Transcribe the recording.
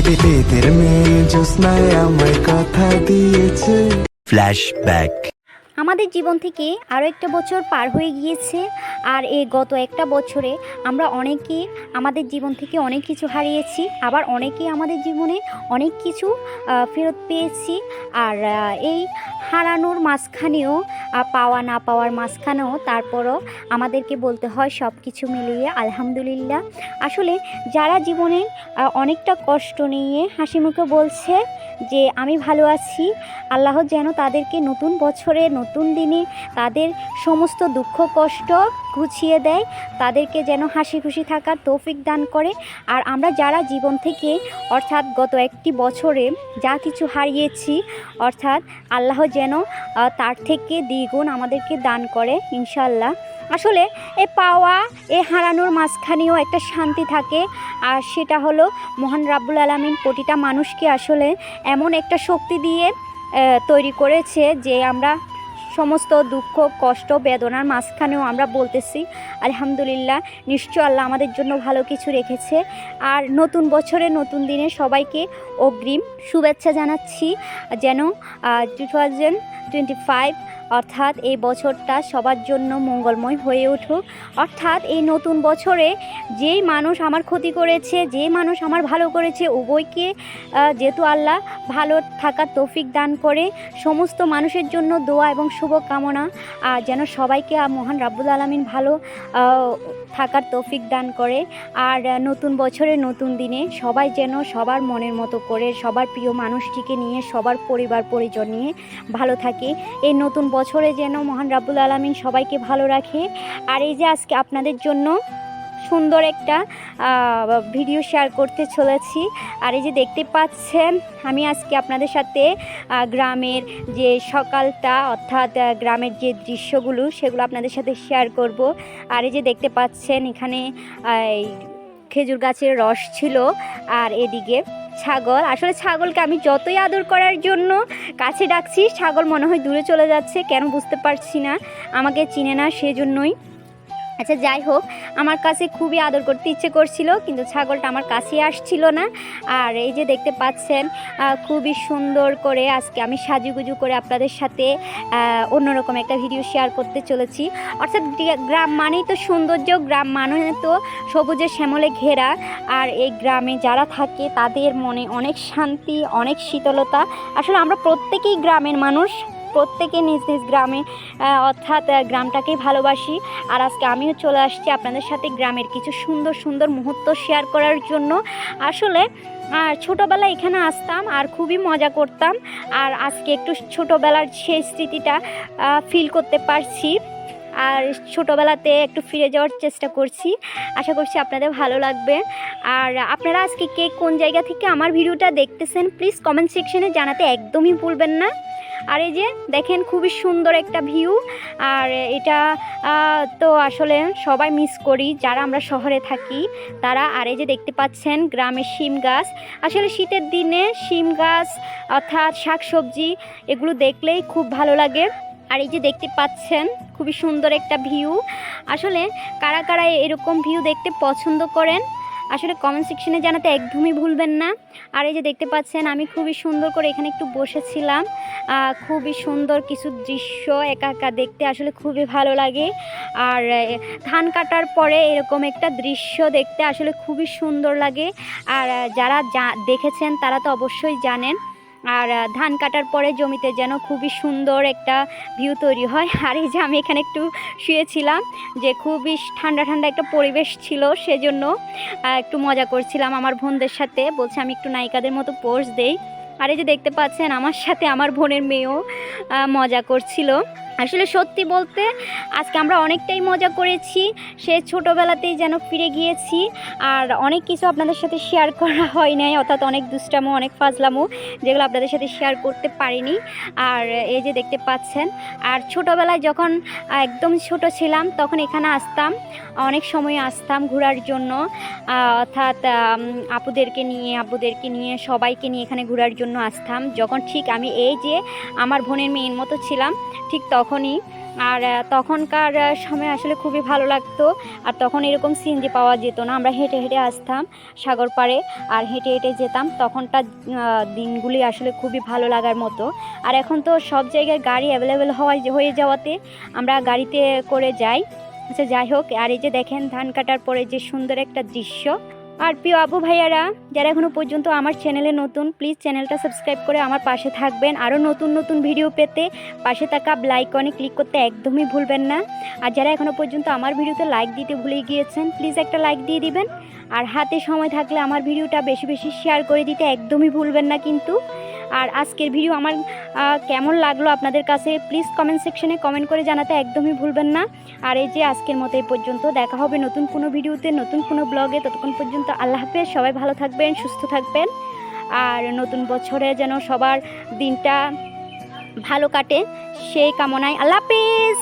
পেটের মেয়ে জ্যোৎস্নায় আমায় কথা দিয়েছে ফ্ল্যাশব্যাক আমাদের জীবন থেকে আরও একটা বছর পার হয়ে গিয়েছে, আর এই গত একটা বছরে আমরা অনেকে আমাদের জীবন থেকে অনেক কিছু হারিয়েছি, আবার অনেকেই আমাদের জীবনে অনেক কিছু ফেরত পেয়েছি, আর এই হারানোর মাঝখানেও পাওয়া না পাওয়ার মাঝখানেও তারপরও আমাদেরকে বলতে হয় সব কিছু মিলিয়ে আলহামদুলিল্লাহ। আসলে যারা জীবনে অনেকটা কষ্ট নিয়ে হাসি মুখে বলছে যে, আমি ভালো আছি, আল্লাহ যেন তাদেরকে নতুন বছরে নতুন দিনে তাদের সমস্ত দুঃখ, কষ্ট ঘুচিয়ে দেয়। তাদেরকে যেন হাসি খুশি থাকার তৌফিক দান করে। আর আমরা যারা জীবন থেকে, অর্থাৎ গত একটি বছরে যা কিছু হারিয়েছি, অর্থাৎ আল্লাহ যেন তার থেকে দ্বিগুণ আমাদেরকে দান করে ইনশাল্লাহ আসলে এ পাওয়া, এ হারানোর মাঝখানেও একটা শান্তি থাকে। আর সেটা হলো, মহান রাব্বুল আলমিন প্রতিটা মানুষকে আসলে এমন একটা শক্তি দিয়ে তৈরি করেছে যে আমরা সমস্ত দুঃখ, কষ্ট, বেদনার মাঝখানেও আমরা বলতেছি, আলহামদুলিল্লাহ, নিশ্চয় আল্লাহ আমাদের জন্য ভালো কিছু রেখেছে। আর নতুন বছরে, নতুন দিনে সবাইকে অগ্রিম শুভেচ্ছা জানাচ্ছি, যেন টু থাউজেন্ড টোয়েন্টি ফাইভ অর্থাৎ এই বছরটা সবার জন্য মঙ্গলময় হয়ে উঠুক। অর্থাৎ এই নতুন বছরে যেই মানুষ আমার ক্ষতি করেছে যে মানুষ আমার ভালো করেছে, উভয়কে যেহেতু আল্লাহ ভালো থাকার তৌফিক দান করে, সমস্ত মানুষের জন্য দোয়া এবং শুভকামনা, আর যেন সবাইকে মহান রাব্বুল আলমিন ভালো থাকার তৌফিক দান করে। আর নতুন বছরে নতুন দিনে সবাই যেন সবার মনের মতো করে, সবার প্রিয় মানুষটিকে নিয়ে, সবার পরিবার পরিজন নিয়ে ভালো থাকে। এই নতুন বছরে যেন মহান রাব্বুল আলমিন সবাইকে ভালো রাখে। আর এই যে আজকে আপনাদের জন্য সুন্দর একটা ভিডিও শেয়ার করতে চলেছি। আর এই যে দেখতে পাচ্ছেন, আমি আজকে আপনাদের সাথে গ্রামের যে সকালটা, অর্থাৎ গ্রামের যে দৃশ্যগুলো, সেগুলো আপনাদের সাথে শেয়ার করব। আর এই যে দেখতে পাচ্ছেন, এখানে খেজুর গাছের রস ছিল, আর এদিকে ছাগল। আসলে ছাগলকে আমি যতই আদর করার জন্য কাছে ডাকছি, ছাগল মনে হয় দূরে চলে যাচ্ছে, কেন বুঝতে পারছি না। আমাকে চিনে না সেজন্যই। আচ্ছা যাই হোক, আমার কাছে খুবই আদর করতে ইচ্ছে করছিল, কিন্তু ছাগলটা আমার কাছে আসছিল না। আর এই যে দেখতে পাচ্ছেন খুবই সুন্দর করে আজকে আমি সাজুগুজু করে আপনাদের সাথে অন্যরকম একটা ভিডিও শেয়ার করতে চলেছি। অর্থাৎ গ্রাম মানেই তো সৌন্দর্য, গ্রাম মানে তো সবুজে শ্যামলে ঘেরা। আর এই গ্রামে যারা থাকে, তাদের মনে অনেক শান্তি, অনেক শীতলতা। আসলে আমরা প্রত্যেকেই গ্রামের মানুষ। প্রত্যেকে নিজ নিজ গ্রামে অর্থাৎ গ্রামটাকেই ভালোবাসি। আর আজকে আমিও চলে আসছি আপনাদের সাথে গ্রামের কিছু সুন্দর সুন্দর মুহূর্ত শেয়ার করার জন্য। আসলে আর ছোটোবেলায় এখানে আসতাম আর খুবই মজা করতাম। আর আজকে একটু ছোটোবেলার সেই স্মৃতিটা ফিল করতে পারছি। আর ছোটোবেলাতে একটু ফিরে যাওয়ার চেষ্টা করছি। আশা করছি আপনাদের ভালো লাগবে। আর আপনারা আজকে কে, কোন জায়গা থেকে আমার ভিডিওটা দেখতেছেন প্লিজ কমেন্ট সেকশনে জানাতে একদমই ভুলবেন না। আর এই যে দেখেন খুবই সুন্দর একটা ভিউ। আর এটা তো আসলে সবাই মিস করি, যারা আমরা শহরে থাকি, তারা। আর এই যে দেখতে পাচ্ছেন গ্রামের শিম গাছ। আসলে শীতের দিনে শিম গাছ অর্থাৎ শাকসবজি এগুলো দেখলেই খুব ভালো লাগে। আর এই যে দেখতে পাচ্ছেন খুবই সুন্দর একটা ভিউ। আসলে কারা কারা এরকম ভিউ দেখতে পছন্দ করেন আসলে কমেন্ট সেকশনে জানাতে একদমই ভুলবেন না। আর এই যে দেখতে পাচ্ছেন, আমি খুবই সুন্দর করে এখানে একটু বসেছিলাম। খুবই সুন্দর কিছু দৃশ্য একা একা দেখতে আসলে খুবই ভালো লাগে। আর ধান কাটার পরে এরকম একটা দৃশ্য দেখতে আসলে খুবই সুন্দর লাগে। আর, যারা যা দেখেছেন তারা তো অবশ্যই জানেন। আর ধান কাটার পরে জমিতে যেন খুবই সুন্দর একটা ভিউ তৈরি হয়। আর এই যে আমি এখানে একটু শুয়েছিলাম যে খুবই ঠান্ডা ঠান্ডা একটা পরিবেশ ছিল সেজন্য একটু মজা করছিলাম আমার বোনদের সাথে। বলছে, আমি একটু নায়িকাদের মতো পোজ দেই। আর এই যে দেখতে পাচ্ছেন, আমার সাথে আমার বোনের মেয়েও মজা করছিল। আসলে সত্যি বলতে আজকে আমরা অনেকটাই মজা করেছি। সে ছোটোবেলাতেই যেন ফিরে গিয়েছি আর অনেক কিছু আপনাদের সাথে শেয়ার করা হয় নাই, অর্থাৎ অনেক দুষ্টামো, অনেক ফাজলামো যেগুলো আপনাদের সাথে শেয়ার করতে পারিনি। আর এই যে দেখতে পাচ্ছেন, আর ছোটোবেলায় যখন একদম ছোট ছিলাম তখন এখানে আসতাম, অনেক সময় আসতাম ঘোরার জন্য। অর্থাৎ আপুদেরকে নিয়ে, আব্বুদেরকে নিয়ে, সবাইকে নিয়ে এখানে ঘোরার জন্য আসতাম। যখন ঠিক আমি এই যে আমার বোনের মেয়ের মতো ছিলাম, ঠিক তখন তখনই। আর তখনকার সময় আসলে খুবই ভালো লাগতো। আর তখন এরকম সিএনজি পাওয়া যেত না। আমরা হেঁটে হেঁটে আসতাম সাগর পাড়ে আর হেঁটে হেঁটে যেতাম। আহ, দিনগুলি আসলে খুবই ভালো লাগার মতো। আর এখন তো সব জায়গায় গাড়ি অ্যাভেলেবেল হওয়ায় হয়ে যাওয়াতে আমরা গাড়িতে করে যাই। আচ্ছা যাই হোক। আর এই যে দেখেন ধান কাটার পরে যে সুন্দর একটা দৃশ্য। আর প্রিয় আবু ভাইয়ারা, যারা এখনও পর্যন্ত আমার চ্যানেলে নতুন প্লিজ চ্যানেলটা সাবস্ক্রাইব করে আমার পাশে থাকবেন। আরও নতুন নতুন ভিডিও পেতে পাশে থাকা লাইকনে ক্লিক করতে একদমই ভুলবেন না। আর যারা এখনও পর্যন্ত আমার ভিডিওতে লাইক দিতে ভুলে গিয়েছেন প্লিজ একটা লাইক দিয়ে দিবেন। আর হাতে সময় থাকলে আমার ভিডিওটা বেশি বেশি শেয়ার করে দিতে একদমই ভুলবেন না কিন্তু। আর আজকের ভিডিও আমার কেমন লাগল আপনাদের কাছে? প্লিজ কমেন্ট সেকশনে কমেন্ট করে জানাতে একদমই ভুলবেন না। আর এই যে আজকের মতো এই পর্যন্ত, দেখা হবে নতুন কোনো ভিডিওতে নতুন কোনো ব্লগে ততক্ষণ পর্যন্ত আল্লাহ হাফেজ, সবাই ভালো থাকবেন, সুস্থ থাকবেন। আর নতুন বছরে যেন সবার দিনটা ভালো কাটে, সেই কামনায় আল্লাহ হাফেজ!